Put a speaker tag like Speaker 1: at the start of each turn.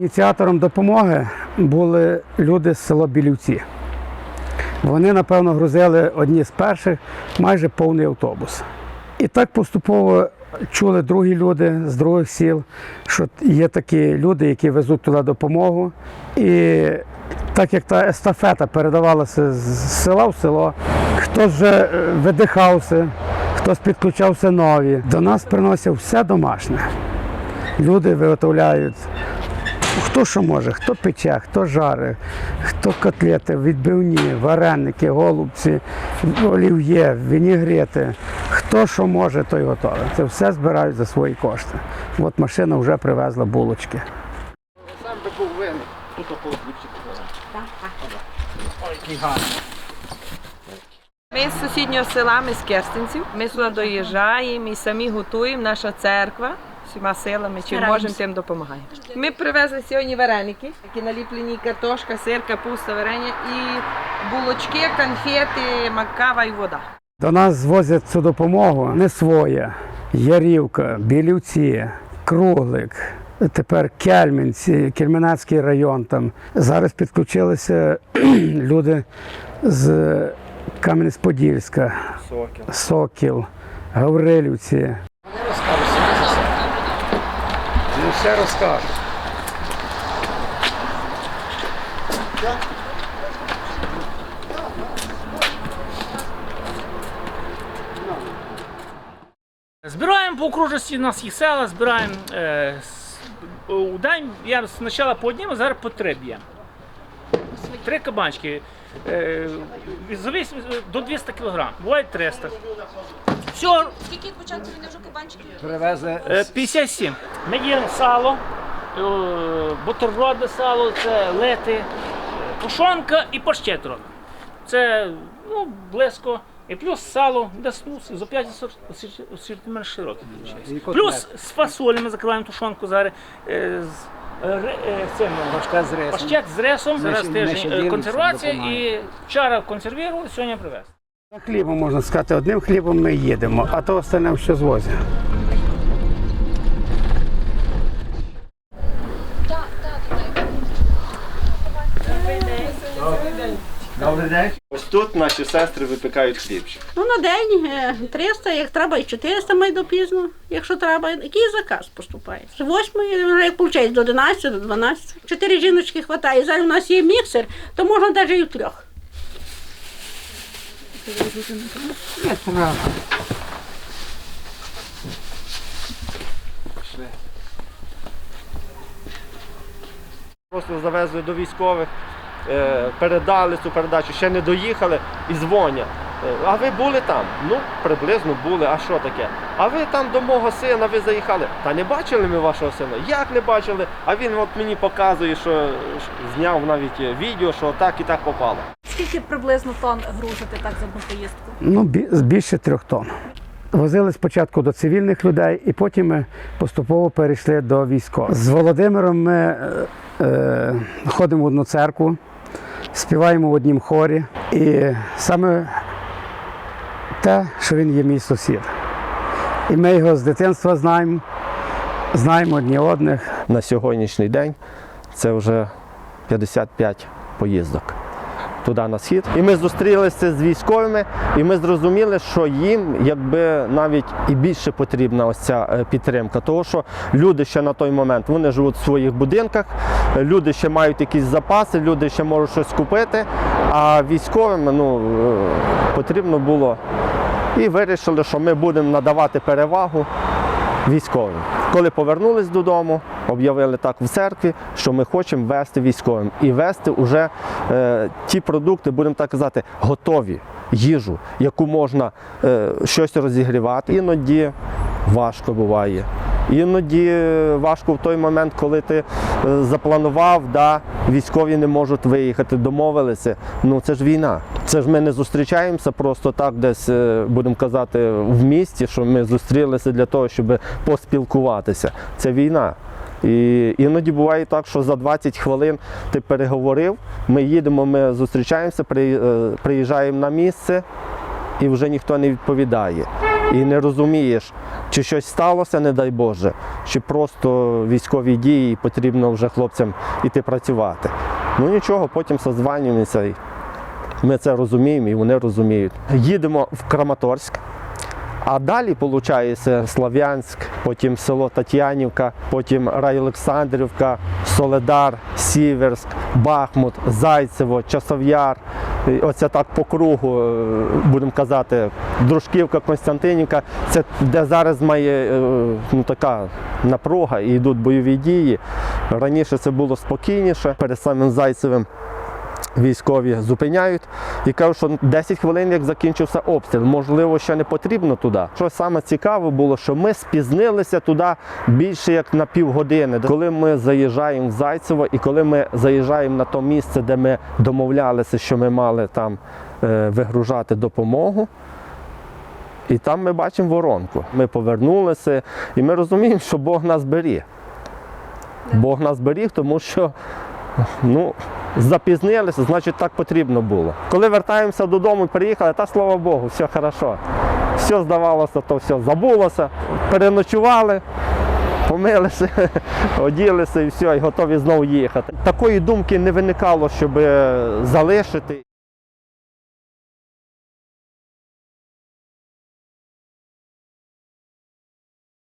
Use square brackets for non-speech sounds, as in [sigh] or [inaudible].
Speaker 1: Ініціатором допомоги були люди з села Білівці. Вони, напевно, грузили одні з перших майже повний автобус. І так поступово чули другі люди з других сіл, що є такі люди, які везуть туди допомогу. І так як та естафета передавалася з села в село, хтось вже е, видихався, хтось підключався нові. До нас приносив все домашнє. Люди виготовляють Хто що може, хто пече, хто жарить, хто котлети, відбивні, вареники, голубці, олів'є, вінігрети. Хто що може, той готовий. Це все збирають за свої кошти. От машина вже привезла булочки.
Speaker 2: Сам би був винен. Тут Ой, який гарний.
Speaker 3: Ми з сусіднього села, ми з Керстинців. Ми сюди доїжджаємо і самі готуємо. Наша церква всіма силами, чим можемо, тим допомагаємо. Ми привезли сьогодні вареники, які наліплені картошка, сир, капуста, варення і булочки, конфети, макава і вода.
Speaker 1: До нас звозять цю допомогу не своє. Ярівка, Білівці, Круглик, тепер Кельмінці, Кельменецький район. Там. Зараз підключилися [clears throat] люди з Кам'янець-Подільська,
Speaker 2: Сокіл.
Speaker 1: Сокіл, Гаврилівці.
Speaker 2: Ну все розкажу.
Speaker 4: Збираємо по окружності, у нас їх села, збираємо е, с- день, я спочатку по однім, а зараз по три б'ємо. Три кабанчики. Е, до 200 кг, буває 300. Все,
Speaker 5: Скільки початку він вже кабанчиків?
Speaker 2: Привезе
Speaker 4: е, 57. Ми їмо сало, е, бутерброди сало, це лети, тушонка і паштет робимо. Це ну, близько. І плюс сало, десь ну, за 5 асортимент широкий. виходить. Плюс з фасолі ми закриваємо тушонку зараз. е, з, е, е, цим,
Speaker 2: пашка з рисом.
Speaker 4: паштет з рисом, зараз
Speaker 2: ще- ми ще
Speaker 4: тиждень е,
Speaker 2: ділимося,
Speaker 4: консервація
Speaker 2: допомагаємо.
Speaker 4: і вчора консервували, сьогодні привез.
Speaker 1: За хлібом, можна сказати, одним хлібом ми їдемо, а то остальне що звозять.
Speaker 5: Так, так, так.
Speaker 2: Добрий день. Ось тут наші сестри випікають хлібчик.
Speaker 6: Ну, на день е, 300, як треба, і 400 май до пізно, якщо треба. Який заказ поступає? З 8, вже як виходить, до 11, до 12. Чотири жіночки хватає. Зараз у нас є міксер, то можна навіть і в трьох.
Speaker 2: Просто завезли до військових, е, передали цю передачу, ще не доїхали і дзвонять. Е, А ви були там? Ну, приблизно були, а що таке? А ви там до мого сина, ви заїхали. Та не бачили ми вашого сина? Як не бачили? А він от мені показує, що зняв навіть е, відео, що так і так попало.
Speaker 5: Скільки приблизно тонн грузите так за одну поїздку?
Speaker 1: Ну, більше трьох тонн. Возили спочатку до цивільних людей, і потім ми поступово перейшли до військових. З Володимиром ми е, е, ходимо в одну церкву, співаємо в однім хорі. І саме те, що він є мій сусід. І ми його з дитинства знаємо, знаємо одні одних.
Speaker 2: На сьогоднішній день це вже 55 поїздок туди на схід. І ми зустрілися з військовими, і ми зрозуміли, що їм якби навіть і більше потрібна ось ця е, підтримка. Тому що люди ще на той момент вони живуть в своїх будинках, люди ще мають якісь запаси, люди ще можуть щось купити. А військовим ну, е, потрібно було і вирішили, що ми будемо надавати перевагу військовим. Коли повернулись додому, об'явили так в церкві, що ми хочемо вести військовим і вести вже е, ті продукти, будемо так казати, готові їжу, яку можна е, щось розігрівати. Іноді важко буває. Іноді важко в той момент, коли ти е, запланував, да, військові не можуть виїхати, домовилися. Ну це ж війна. Це ж ми не зустрічаємося просто так, десь е, будемо казати, в місті, що ми зустрілися для того, щоб поспілкуватися. Це війна. І іноді буває так, що за 20 хвилин ти переговорив, ми їдемо, ми зустрічаємося, е, приїжджаємо на місце і вже ніхто не відповідає. і не розумієш, чи щось сталося, не дай Боже, чи просто військові дії і потрібно вже хлопцям іти працювати. Ну нічого, потім созванюємося. Ми це розуміємо і вони розуміють. Їдемо в Краматорськ. А далі, виходить, Слов'янськ, потім село Тетянівка, потім Райолександрівка, Соледар, Сіверськ, Бахмут, Зайцево, Часов'яр. Оце так по кругу, е, будемо казати, Дружківка, Константинівка. Це де зараз має е, ну, така напруга і йдуть бойові дії. Раніше це було спокійніше перед самим Зайцевим військові зупиняють і кажуть, що 10 хвилин, як закінчився обстріл, можливо, ще не потрібно туди. Що саме цікаве було, що ми спізнилися туди більше як на півгодини. Коли ми заїжджаємо в Зайцево і коли ми заїжджаємо на то місце, де ми домовлялися, що ми мали там е, вигружати допомогу. І там ми бачимо воронку. Ми повернулися, і ми розуміємо, що Бог нас беріг. Бог нас беріг, тому що ну, запізнилися, значить так потрібно було. Коли вертаємося додому, приїхали, та слава Богу, все хорошо. Все здавалося, то все забулося, переночували, помилися, [laughs] оділися і все, і готові знову їхати. Такої думки не виникало, щоб залишити.